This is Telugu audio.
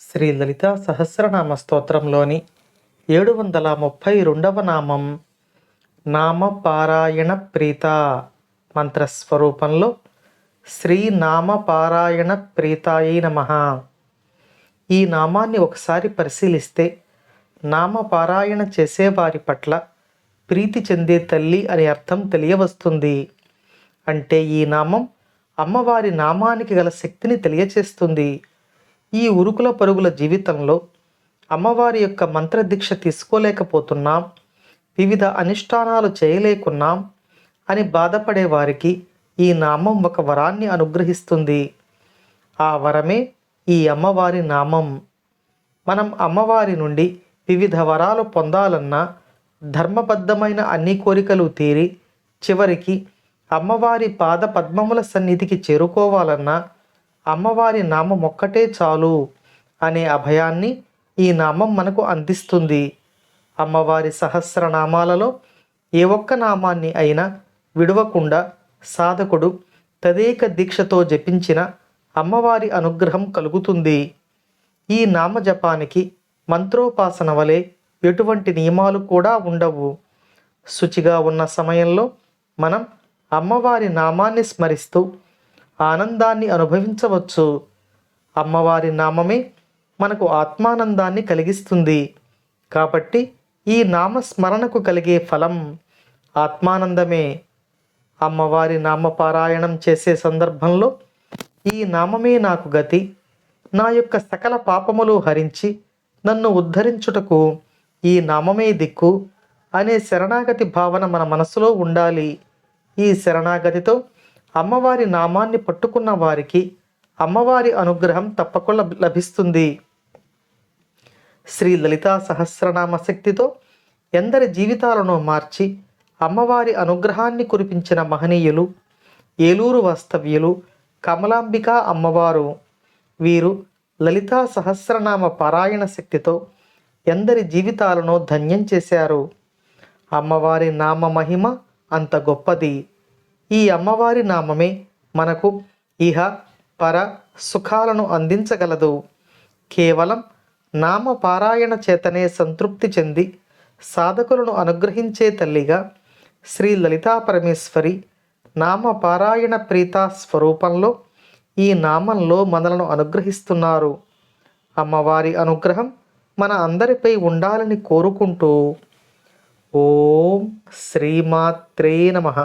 శ్రీ లలిత సహస్రనామ స్తోత్రంలోని ఏడు వందల ముప్పై రెండవ నామం నామపారాయణ ప్రీత మంత్రస్వరూపంలో శ్రీ నామ పారాయణ ప్రీతాయై నమ. ఈ నామాన్ని ఒకసారి పరిశీలిస్తే నామపారాయణ చేసేవారి పట్ల ప్రీతి చెందే తల్లి అనే అర్థం తెలియవస్తుంది. అంటే ఈ నామం అమ్మవారి నామానికి గల శక్తిని తెలియచేస్తుంది. ఈ ఉరుకుల పరుగుల జీవితంలో అమ్మవారి యొక్క మంత్రదీక్ష తీసుకోలేకపోతున్నాం. వివిధ అనుష్ఠానాలు చేయలేకున్నాం అని బాధపడే వారికి ఈ నామం ఒక వరాన్ని అనుగ్రహిస్తుంది. ఆ వరమే ఈ అమ్మవారి నామం. మనం అమ్మవారి నుండి వివిధ వరాలు పొందాలన్నా ధర్మబద్ధమైన అన్ని కోరికలు తీరి చివరికి అమ్మవారి పాద పద్మముల సన్నిధికి చేరుకోవాలన్నా అమ్మవారి నామం ఒక్కటే చాలు అనే అభయాన్ని ఈ నామం మనకు అందిస్తుంది. అమ్మవారి సహస్రనామాలలో ఏ ఒక్క నామాన్ని అయినా విడవకుండా సాధకుడు తదేక దీక్షతో జపించిన అమ్మవారి అనుగ్రహం కలుగుతుంది. ఈ నామజపానికి మంత్రోపాసన వలె ఎటువంటి నియమాలు కూడా ఉండవు. శుచిగా ఉన్న సమయంలో మనం అమ్మవారి నామాన్ని స్మరిస్తూ ఆనందాన్ని అనుభవించవచ్చు. అమ్మవారి నామమే మనకు ఆత్మానందాన్ని కలిగిస్తుంది. కాబట్టి ఈ నామస్మరణకు కలిగే ఫలం ఆత్మానందమే. అమ్మవారి నామపారాయణం చేసే సందర్భంలో ఈ నామమే నాకు గతి. నా యొక్క సకల పాపములు హరించి నన్ను ఉద్ధరించుటకు ఈ నామమే దిక్కు అనే శరణాగతి భావన మన మనసులో ఉండాలి. ఈ శరణాగతితో అమ్మవారి నామాన్ని పట్టుకున్న వారికి అమ్మవారి అనుగ్రహం తప్పకుండా లభిస్తుంది. శ్రీ లలితా సహస్రనామ శక్తితో ఎందరి జీవితాలను మార్చి అమ్మవారి అనుగ్రహాన్ని కురిపించిన మహనీయులు ఏలూరు వాస్తవ్యులు కమలాంబిక అమ్మవారు. వీరు లలితా సహస్రనామ పారాయణ శక్తితో ఎందరి జీవితాలను ధన్యం చేశారు. అమ్మవారి నామ మహిమ అంత గొప్పది. ఈ అమ్మవారి నామమే మనకు ఇహ పర సుఖాలను అందించగలదు. కేవలం నామపారాయణ చేతనే సంతృప్తి చెంది సాధకులను అనుగ్రహించే తల్లిగా శ్రీ లలితా పరమేశ్వరి నామ పారాయణ ప్రీతా స్వరూపంలో ఈ నామంలో మనలను అనుగ్రహిస్తున్నారు. అమ్మవారి అనుగ్రహం మన అందరిపై ఉండాలని కోరుకుంటూ ఓం శ్రీమాత్రే నమః.